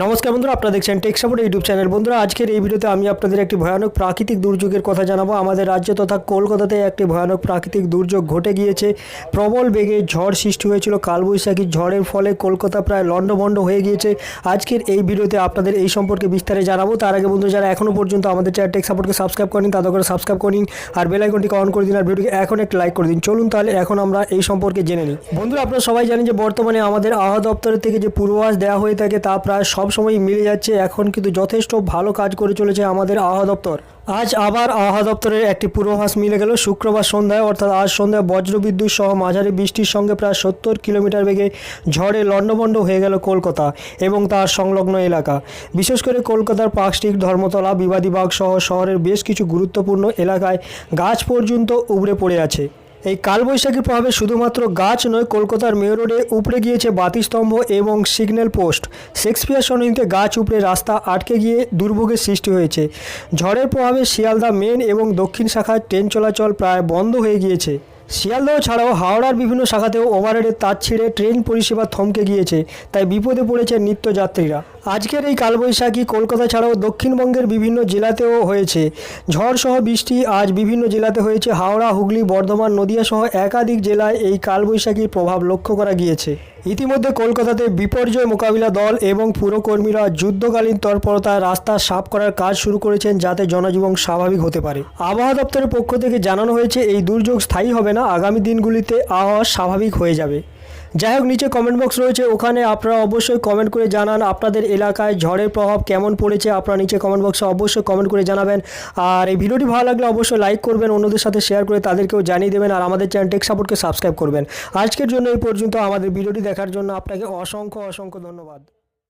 নমস্কার বন্ধুরা, আপনারা দেখছেন টেক সাপোর্ট ইউটিউব চ্যানেল বন্ধুরা, আজকের এই ভিডিওতে আমি আপনাদের একটি ভয়ানক প্রাকৃতিক দুর্যোগের কথা জানাব। আমাদের রাজ্য তথা কলকাতাতে একটি ভয়ানক প্রাকৃতিক দুর্যোগ ঘটে গিয়েছে। প্রবল বেগে ঝড় সৃষ্টি হয়েছিল কালবৈশাখী ঝড়ের ফলে। কলকাতা প্রায় লণ্ডভণ্ড হয়ে গিয়েছে। আজকের এই ভিডিওতে আপনাদের এই সম্পর্কে বিস্তারে জানাব। তার আগে বন্ধু যারা এখনও পর্যন্ত আমাদের চ্যানেল টেক সাপোর্টকে সাবস্ক্রাইব করেন তাদের করে সাবস্ক্রাইব করুন আর বেল আইকনটিকে অন করে দিন, আর ভিডিওকে এখন একটু লাইক করে দিন। চলুন তাহলে এখন আমরা এই সম্পর্কে জেনে নিই। বন্ধুরা, আপনারা সবাই জানেন যে বর্তমানে আমাদের আবহাওয়া দপ্তরের থেকে যে পূর্বাভাস দেওয়া হয়ে থাকে, তা প্রায় সব সময় মিলে যাচ্ছে। এখন কিন্তু যথেষ্ট ভালো কাজ করে চলেছে আমাদের আবহাওয়া দপ্তর। আজ আবার আবহাওয়া দপ্তরের একটি পূর্বাভাস মিলে গেল। শুক্রবার সন্ধ্যায়, অর্থাৎ আজ সন্ধ্যায় বজ্রবিদ্যুৎ সহ মাঝারি বৃষ্টির সঙ্গে প্রায় সত্তর কিলোমিটার বেগে ঝড়ে লণ্ডভণ্ড হয়ে গেল কলকাতা এবং তার সংলগ্ন এলাকা। বিশেষ করে কলকাতার পার্ক ধর্মতলা, বিবাদীবাগ সহ শহরের বেশ কিছু গুরুত্বপূর্ণ এলাকায় গাছ পর্যন্ত উবড়ে পড়ে আছে। এই কালবৈশাখীর প্রভাবে শুধুমাত্র গাছ নয়, কলকাতার মেয়র রোডে উপড়ে গিয়েছে বাতিস্তম্ভ এবং সিগন্যাল পোস্ট। শেক্সপিয়ার সরণিতে গাছ উপড়ে রাস্তা আটকে গিয়ে দুর্ভোগের সৃষ্টি হয়েছে। ঝড়ের প্রভাবে শিয়ালদা মেন এবং দক্ষিণ শাখায় ট্রেন চলাচল প্রায় বন্ধ হয়ে গিয়েছে। শিয়ালদহ ছাড়াও হাওড়ার বিভিন্ন শাখাতেও ওভারহেডের তার ছিঁড়ে ট্রেন পরিষেবা থমকে গিয়েছে। তাই বিপদে পড়েছে নিত্যযাত্রীরা। আজকের এই কালবৈশাখী কলকাতা ছাড়াও দক্ষিণবঙ্গের বিভিন্ন জেলাতেও হয়েছে। ঝড় সহ বৃষ্টি আজ বিভিন্ন জেলাতে হয়েছে। হাওড়া, হুগলি, বর্ধমান, নদিয়া সহ একাধিক জেলায় এই কালবৈশাখীর প্রভাব লক্ষ্য করা গিয়েছে। ইতিমধ্যে কলকাতাতে বিপর্যয় মোকাবিলা দল এবং পুরকর্মীরা যুদ্ধকালীন তৎপরতায় রাস্তা সাফ করার কাজ শুরু করেছেন যাতে জনজীবন স্বাভাবিক হতে পারে। আবহাওয়া দপ্তরের পক্ষ থেকে জানানো হয়েছে, এই দুর্যোগ স্থায়ী হবে না, আগামী দিনগুলিতে আবহাওয়া স্বাভাবিক হয়ে যাবে। যাই হোক নিচে কমেন্ট বক্স রয়েছে, ওখানে আপনারা অবশ্যই কমেন্ট করে জানান আপনাদের এলাকায় ঝড়ের প্রভাব কেমন পড়েছে, আপনারা নিচে কমেন্ট বক্সে অবশ্যই কমেন্ট করে জানাবেন। আর এই ভিডিওটি ভালো লাগলে অবশ্যই লাইক করবেন, অন্যদের সাথে শেয়ার করে তাদেরকেও জানিয়ে দেবেন, আর আমাদের চ্যানেল টেক সাপোর্টকে সাবস্ক্রাইব করবেন। আজকের জন্য এই পর্যন্ত, আমাদের ভিডিওটি দেখার জন্য আপনাকে অসংখ্য অসংখ্য ধন্যবাদ।